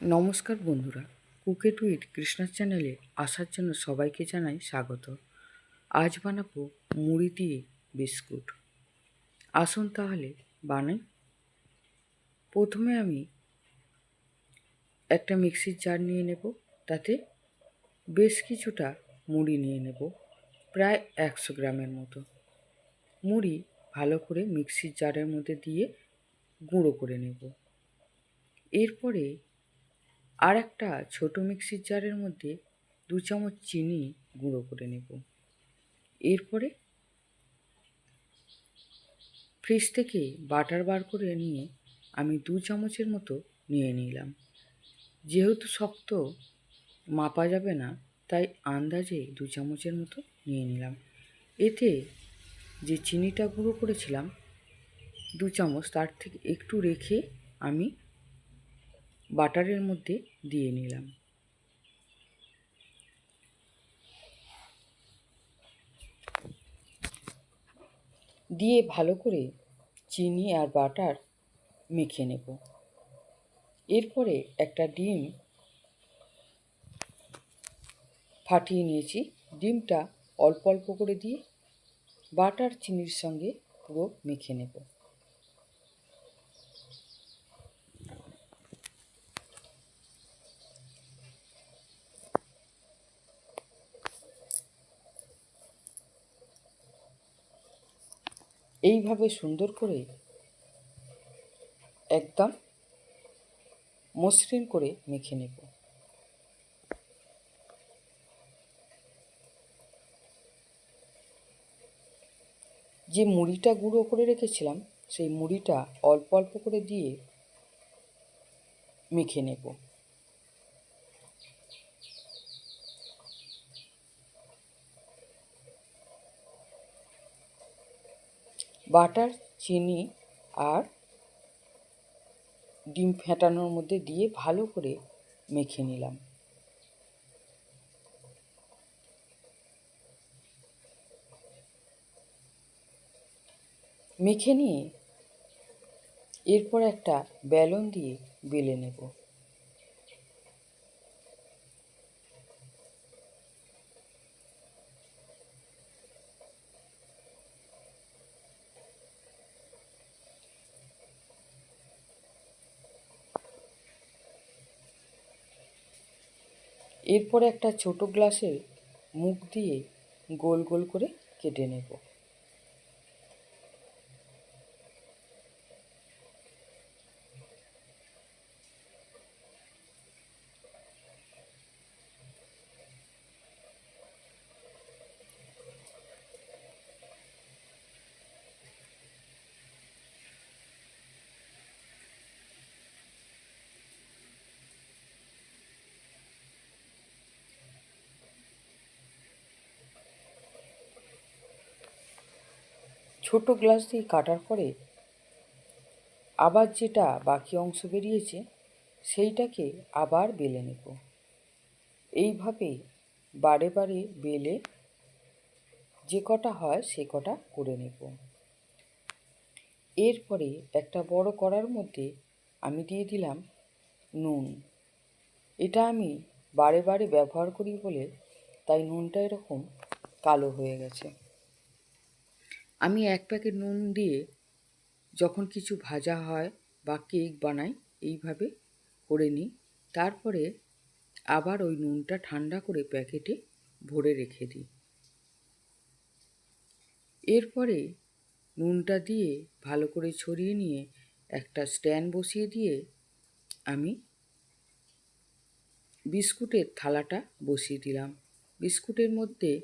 নমস্কার বন্ধুরা, কুকে টুইট কৃষ্ণার চ্যানেলে আসার জন্য সবাইকে জানাই স্বাগত। আজ বানাবো মুড়ি দিয়ে বিস্কুট। আসুন তাহলে বানাই। প্রথমে আমি একটা মিক্সির জার নিয়ে নেব, তাতে বেশ কিছুটা মুড়ি নিয়ে নেব, প্রায় একশো গ্রামের মতো। মুড়ি ভালো করে মিক্সির জারের মধ্যে দিয়ে গুঁড়ো করে নেব। এরপরে আর একটা ছোটো মিক্সির জারের মধ্যে দু চামচ চিনি গুঁড়ো করে নেব। এরপরে ফ্রিজ থেকে বাটার বার করে নিয়ে আমি দু চামচের মতো নিয়ে নিলাম। যেহেতু শক্ত, মাপা যাবে না, তাই আন্দাজে দু চামচের মতো নিয়ে নিলাম। এতে যে চিনিটা গুঁড়ো করেছিলাম, দু চামচ তার থেকে একটু রেখে আমি বাটারের মধ্যে দিয়ে নিলাম। দিয়ে ভালো করে চিনি আর বাটার মেখে নেব। এরপরে একটা ডিম ফাটিয়ে নিয়েছি। ডিমটা অল্প অল্প করে দিয়ে বাটার চিনির সঙ্গে পুরো মেখে নেব। এইভাবে সুন্দর করে একদম মসৃণ করে মেখে নেব। যে মুড়িটা গুঁড়ো করে রেখেছিলাম, সেই মুড়িটা অল্প অল্প করে দিয়ে মেখে নেব। বাটার, চিনি আর ডিম ফেটানোর মধ্যে দিয়ে ভালো করে মেখে নিলাম। মেখে নিয়ে এরপর একটা বেলন দিয়ে বেলে নেব। এরপরে একটা ছোট গ্লাসে মুখ দিয়ে গোল গোল করে কেটে নেব। ছোট গ্লাস দিয়ে কাটার পরে আবার যেটা বাকি অংশ বেরিয়েছে, সেইটাকে আবার বেলে নেব। এইভাবে বারে বারে বেলে যে কটা হয় সে কটা করে নেব। এরপরে একটা বড় করার মধ্যে আমি দিয়ে দিলাম নুন। এটা আমি বারে বারে ব্যবহার করি বলে তাই নুনটা এরকম কালো হয়ে গেছে। আমি এক প্যাকেট নুন দিয়ে যখন কিছু ভাজা হয় বা কেক বানাই, এইভাবে করে নিই। তারপরে আবার ওই নুনটা ঠান্ডা করে প্যাকেটে ভরে রেখে দিই। এরপরে নুনটা দিয়ে ভালো করে ছড়িয়ে নিয়ে একটা স্ট্যান্ড বসিয়ে দিয়ে আমি বিস্কুটের থালাটা বসিয়ে দিলাম। বিস্কুটের মধ্যে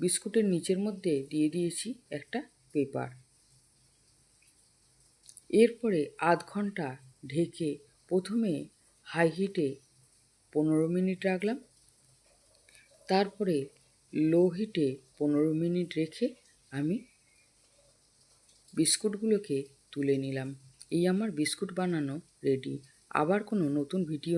বিস্কুটের নিচের মধ্যে দিয়ে দিয়েছি একটা পেপার। এরপরে আধ ঘণ্টা ঢেকে প্রথমে হাই হিটে পনেরো মিনিট রাখলাম। তারপরে লো হিটে পনেরো মিনিট রেখে আমি বিস্কুটগুলোকে তুলে নিলাম। এই আমার বিস্কুট বানানো রেডি আবার কোনো নতুন ভিডিও